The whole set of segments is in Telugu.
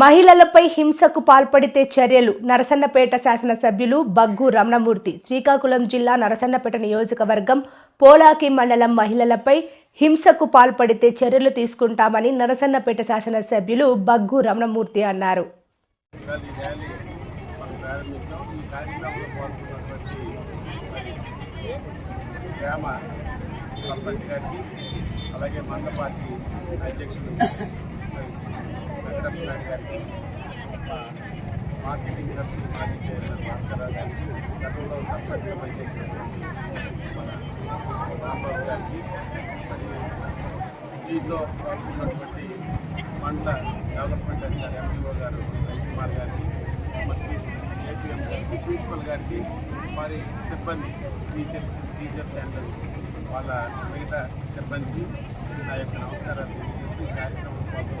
మహిళలపై హింసకు పాల్పడితే చర్యలు. నరసన్నపేట శాసనసభ్యులు బగ్గు రమణమూర్తి శ్రీకాకుళం జిల్లా నరసన్నపేట నియోజకవర్గం పోలాకి మండలం మహిళలపై హింసకు పాల్పడితే చర్యలు తీసుకుంటామని నరసన్నపేట శాసనసభ్యులు బగ్గు రమణమూర్తి అన్నారు. అలాగే మంద పార్టీ అధ్యక్షులు గారికి మార్కెటింగ్ తరఫున మాజీ చైర్మన్ భాస్కరరావు గారికి గతంలో సర్పంచ్గా పనిచేసినటువంటి మన రాంబాబు గారికి మరియు దీంట్లో పాల్గొన్నటువంటి మండల డెవలప్మెంట్ అధికారి ఎంపీఓ గారు రవికుమార్ గారికి మరియు ఏపీఎం గారికి ప్రిన్సిపల్ గారికి మరి సిబ్బంది టీచర్ టీచర్స్ అండ్ వాళ్ళ మిగతా సిబ్బందికి నా యొక్క నమస్కారాలు ఈ కార్యక్రమం ప్రతి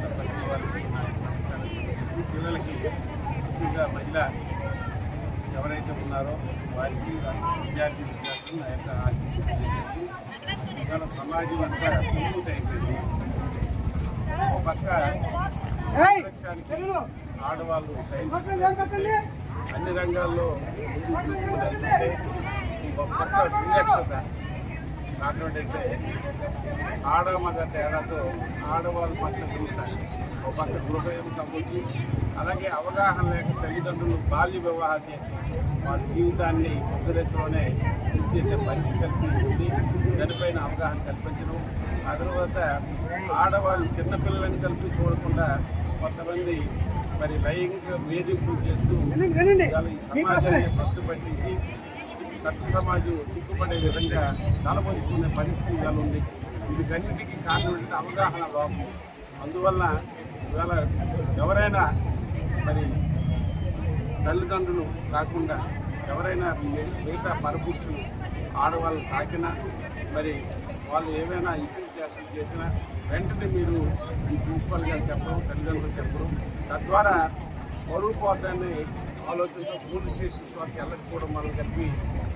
పిల్లలకి ముఖ్యంగా మహిళ ఎవరైతే ఉన్నారో వారికి విద్యార్థి విద్యార్థులు నా యొక్క తెలియజేస్తూ ఇవాళ సమాజం అంతా అయిపోయింది ఒక పక్క ఆడవాళ్ళు సైన్స్ అన్ని రంగాల్లో ఒక పక్క విలక్షణత కాకపోతే ఆడ మగ తేడాతో ఆడవాళ్ళ పట్ల హింస ఒక పక్క గృహహింస వచ్చి అలాగే అవగాహన లేక తల్లిదండ్రులు బాల్య వివాహం చేసి వాళ్ళ జీవితాన్ని ఒక దశలోనే చేసే పరిస్థితి కల్పించింది. దానిపైన అవగాహన కల్పించడం ఆ తర్వాత ఆడవాళ్ళు చిన్నపిల్లలని కలిపి చూడకుండా కొంతమంది మరి లైంగిక వేధింపులు చేస్తూ ఈ సమాజాన్ని ఫస్ట్ పట్టించి సత్య సమాజం సిగ్గుపడే విధంగా తలపంచుకునే పరిస్థితి ఇవాళ ఉంది వీటికన్నిటికీ కారణం అవగాహన లోపం అందువల్ల ఇవాళ ఎవరైనా మరి తల్లిదండ్రులు కాకుండా ఎవరైనా మిగతా పరపురుషులు ఆడవాళ్ళు తాకినా మరి వాళ్ళు ఏమైనా ఇతర చేష్టలు చేసినా వెంటనే మీరు ఈ ప్రిన్సిపల్ గారు చెప్పడం తల్లిదండ్రులు చెప్పడం. తద్వారా పరువు పోతాన్ని ఆలోచనతో పోలీస్ స్టేషన్స్ వరకు వెళ్ళకపోవడం వల్ల కలిపి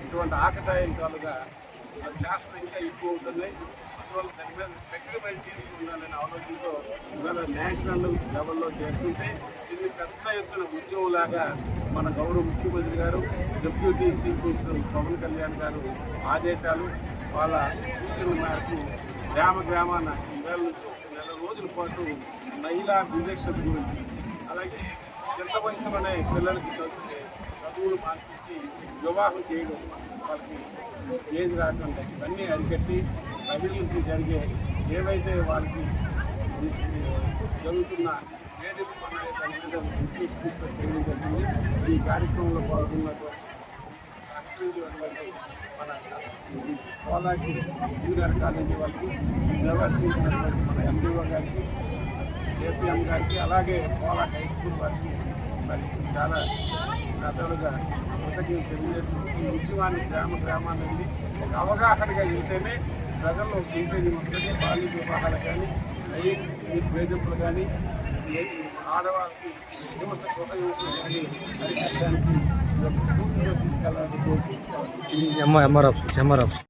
ఇటువంటి ఆకతాయికాలుగా అది శాస్త్రం ఇంకా ఎక్కువ ఉంటుంది. అందువల్ల దాని మీద చర్యలు ఉండాలనే ఆలోచనతో ఇవాళ నేషనల్ లెవెల్లో చేస్తుంటే ఇది పెద్ద ఎత్తున ఉద్యమంలాగా మన గౌరవ ముఖ్యమంత్రి గారు deputy chief minister Pawan Kalyan గారు ఆదేశాలు వాళ్ళ సూచనల మేరకు గ్రామ గ్రామాన ఈవేళ నుంచి నెల రోజుల పాటు మహిళా వివక్షత గురించి అలాగే చిన్న వయసులోనే పిల్లలకి చదువుతే చదువులు మార్పించి వివాహం చేయడం వాళ్ళకి ఏజ్ రాకుండా ఇవన్నీ అరికట్టి అభివృద్ధి జరిగే ఏవైతే వాళ్ళకి జరుగుతున్న వేదిక పనులు దాని మీద చేయడం జరిగింది. ఈ కార్యక్రమంలో పాల్గొన్నటువంటి మన కోలాకి వివిధ కాలేజీ వాళ్ళకి నిర్వర్తించినటువంటి మన ఎంపీఓ గారికి ఏపీఎం గారికి అలాగే పోలాక్ హై స్కూల్ వారికి మరి చాలా పెద్దలుగా కృతజ్ఞతలు తెలియజేస్తూ ఈ ఉద్యమాన్ని గ్రామ గ్రామాన్ని వెళ్ళి ఒక అవగాహనగా వెళ్తేనే ప్రజల్లో చైతన్యం వస్తుంది. బాల్య వివాహాలు కానీ లైంగిక వేధింపులు కానీ ఆడవాళ్ళకి హింస కృత హింసలు కానీ అరికట్టడానికి ఇది ఒక తీసుకెళ్ళాలని కోరుకుంటున్నాను. MR MR